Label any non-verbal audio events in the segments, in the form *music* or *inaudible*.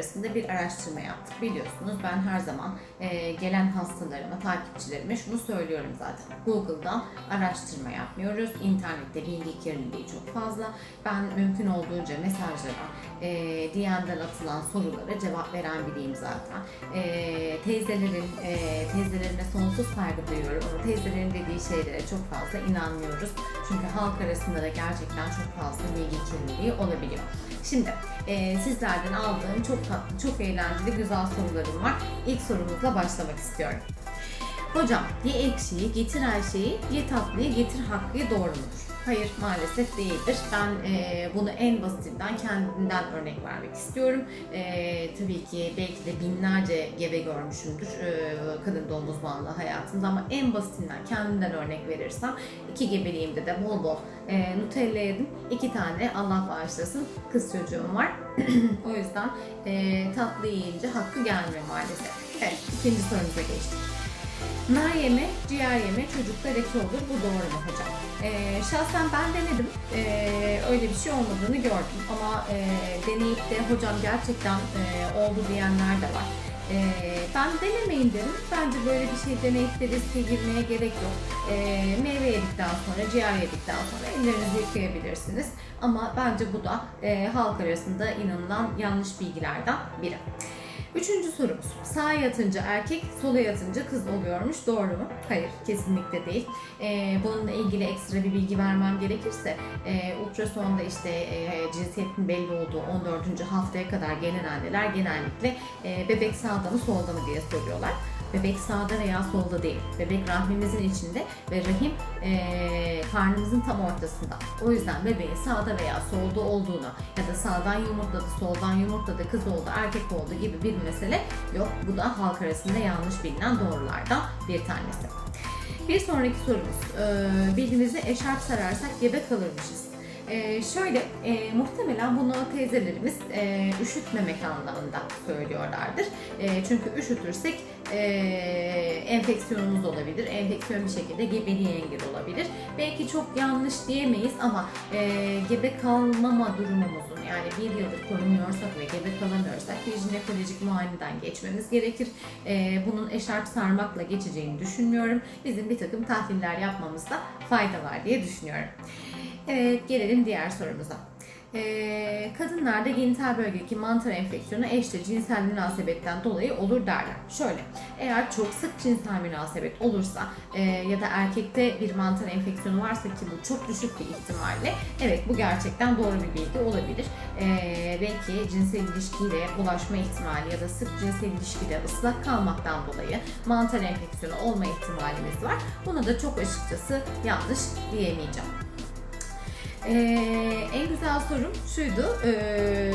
arasında bir araştırma yaptık. Biliyorsunuz ben her zaman e, gelen hastalarıma, takipçilerime şunu söylüyorum zaten. Google'dan araştırma yapmıyoruz. İnternette bilgi kirliliği çok fazla. Ben mümkün olduğunca mesajlara, e, DM'den atılan sorulara cevap veren biriyim zaten. E, teyzelerin, e, teyzelerime sonsuz saygı duyuyorum ama teyzelerin dediği şeylere çok fazla inanmıyoruz. Çünkü halk arasında da gerçekten çok fazla bilgi kirliliği olabiliyor. Şimdi e, sizlerden aldığım çok tatlı, çok eğlenceli, güzel sorularım var. İlk sorumuzla başlamak istiyorum. Hocam, ye ekşiyi, getir Ayşe'yi, ye tatlıyı, getir Hakkı'yı doğru mudur? Hayır, maalesef değildir. Ben e, bunu en basitinden kendimden örnek vermek istiyorum. E, tabii ki belki de binlerce gebe görmüşümdür e, kadın doğum uzmanlığı hayatımda ama en basitinden kendimden örnek verirsem iki gebeliğimde de bol bol e, Nutella yedim. İki tane Allah bağışlasın kız çocuğum var. *clears throat* o yüzden e, tatlı yiyince hakkı gelmiyor maalesef. Evet, ikinci sorumuza geçtik. Nar yeme, ciğer yeme çocukta leke olur. Bu doğru mu hocam? Ee, şahsen ben denedim. Ee, öyle bir şey olmadığını gördüm. Ama e, deneyip de hocam gerçekten e, oldu diyenler de var. Ee, ben denemeyin derim. Bence böyle bir şey deneyip de riske girmeye gerek yok. Ee, meyve yedikten sonra, ciğer yedikten sonra ellerinizi yıkayabilirsiniz. Ama bence bu da e, halk arasında inanılan yanlış bilgilerden biri. Üçüncü sorumuz. Sağa yatınca erkek, sola yatınca kız oluyormuş. Doğru mu? Hayır, kesinlikle değil. Ee, bununla ilgili ekstra bir bilgi vermem gerekirse e, ultrasonda işte e, cinsiyetin belli olduğu 14. haftaya kadar gelen anneler genellikle e, bebek sağda mı solda mı diye soruyorlar. Bebek sağda veya solda değil. Bebek rahmimizin içinde ve rahim e, karnımızın tam ortasında. O yüzden bebeğin sağda veya solda olduğunu ya da sağdan yumurtladı, soldan yumurtladı, kız oldu, erkek oldu gibi bir mesele yok. Bu da halk arasında yanlış bilinen doğrulardan bir tanesi. Bir sonraki sorumuz. Ee, bilgimizi eşarp sararsak gebe kalırmışız. Ee, şöyle, e, muhtemelen bunu teyzelerimiz e, üşütmemek anlamında söylüyorlardır. E, çünkü üşütürsek e, enfeksiyonumuz olabilir. Enfeksiyon bir şekilde gebeliğe engel olabilir. Belki çok yanlış diyemeyiz ama e, gebe kalmama durumumuzun yani bir yıldır korunmuyorsak ve gebe kalamıyorsak bir jinekolojik muayeneden geçmemiz gerekir. E, bunun eşarp sarmakla geçeceğini düşünmüyorum. Bizim bir takım tahliller yapmamızda fayda var diye düşünüyorum. Evet, gelelim diğer sorumuza. Ee, kadınlarda genital bölgedeki mantar enfeksiyonu eşle cinsel münasebetten dolayı olur derler. Şöyle, eğer çok sık cinsel münasebet olursa e, ya da erkekte bir mantar enfeksiyonu varsa ki bu çok düşük bir ihtimalle, evet bu gerçekten doğru bir bilgi olabilir. Ee, belki cinsel ilişkiyle bulaşma ihtimali ya da sık cinsel ilişkide ıslak kalmaktan dolayı mantar enfeksiyonu olma ihtimalimiz var. Buna da çok açıkçası yanlış diyemeyeceğim. Ee, en güzel sorum şuydu. Ee,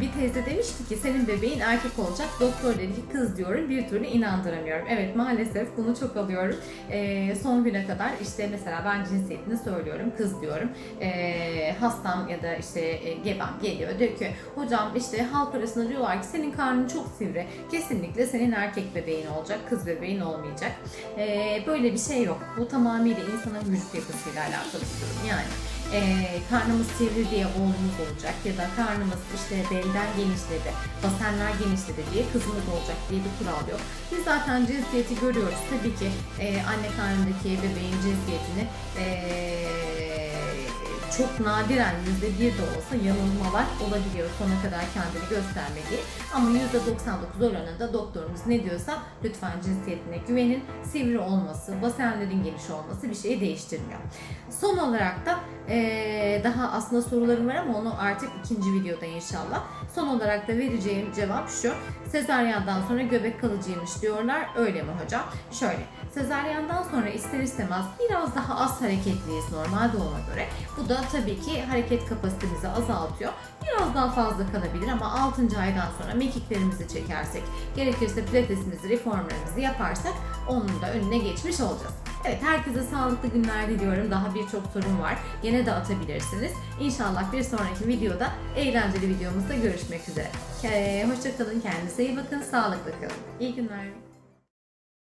bir teyze demişti ki senin bebeğin erkek olacak. Doktor dedi ki kız diyorum bir türlü inandıramıyorum. Evet maalesef bunu çok alıyorum. Ee, son güne kadar işte mesela ben cinsiyetini söylüyorum kız diyorum. Ee, hastam ya da işte e, gebem geliyor diyor ki hocam işte halk arasında diyorlar ki senin karnın çok sivri. Kesinlikle senin erkek bebeğin olacak. Kız bebeğin olmayacak. Ee, böyle bir şey yok. Bu tamamıyla insanın vücut yapısıyla alakalı bir durum. Yani e, karnımız sivri diye oğlumuz olacak ya da karnımız işte belden genişledi, basenler genişledi diye kızımız olacak diye bir kural yok. Biz zaten cinsiyeti görüyoruz. Tabii ki e, anne karnındaki bebeğin cinsiyetini e, çok nadiren yüzde bir de olsa yanılmalar olabiliyor sona kadar kendini göstermediği. Ama yüzde 99 oranında doktorumuz ne diyorsa lütfen cinsiyetine güvenin. Sivri olması, basenlerin geniş olması bir şeyi değiştirmiyor. Son olarak da daha aslında sorularım var ama onu artık ikinci videoda inşallah. Son olarak da vereceğim cevap şu. Sezaryendan sonra göbek kalıcıymış diyorlar. Öyle mi hocam? Şöyle. Sezaryendan sonra ister istemez biraz daha az hareketliyiz normal doğuma göre. Bu da tabii ki hareket kapasitemizi azaltıyor. Biraz daha fazla kalabilir ama 6. aydan sonra mekiklerimizi çekersek, gerekirse pilatesimizi, reformlarımızı yaparsak onun da önüne geçmiş olacağız. Evet herkese sağlıklı günler diliyorum. Daha birçok sorun var. Gene de atabilirsiniz. İnşallah bir sonraki videoda eğlenceli videomuzda görüşmek üzere. Hoşçakalın. Kendinize iyi bakın. Sağlıklı kalın. İyi günler.